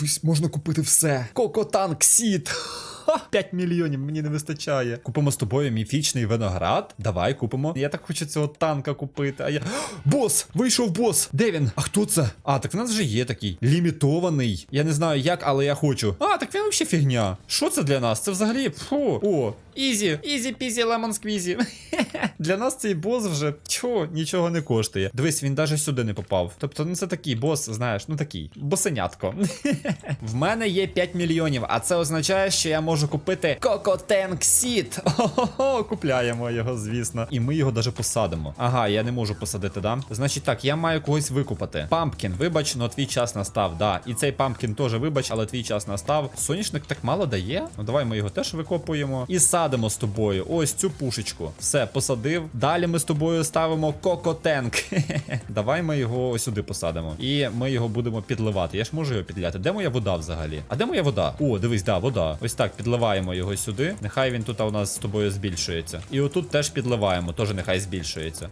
дивись, можна купити все. Кокотанк Сіт. Ха, 5 мільйонів мені не вистачає. Купимо з тобою міфічний виноград. Давай купимо. Я так хочу цього танка купити. А я. Бос! Вийшов бос! Де він? А хто це? А, так в нас вже є такий. Лімітований. Я не знаю як, але я хочу. А, так він взагалі фігня. Що це для нас? Це взагалі. Фу. О, ізі. Ізі пізі лемон сквізі. Для нас цей бос вже чого, нічого не коштує. Дивись, він навіть сюди не попав. Тобто, ну це такий бос, знаєш, ну такий. Босенятко. В мене є 5 мільйонів, а це означає, що я можу купити Кокотенк Сіт. Ого, купляємо його, звісно. І ми його даже посадимо. Ага, я не можу посадити, да? Значить так, я маю когось викупати. Пампкін, вибач, но твій час настав, да. І цей пампкін теж вибач, але твій час настав. Соняшник так мало дає. Ну давай ми його теж викопуємо. І садимо з тобою. Ось цю пушечку. Все, посадив. Далі ми з тобою ставимо Кокотенк. Давай ми його сюди посадимо. І ми його будемо підливати. Я ж можу його підляти. Де моя вода взагалі? А де моя вода? О, дивись, да, вода. Ось так, підливаємо його сюди. Нехай він тут у нас з тобою збільшується. І отут теж підливаємо, теж нехай збільшується.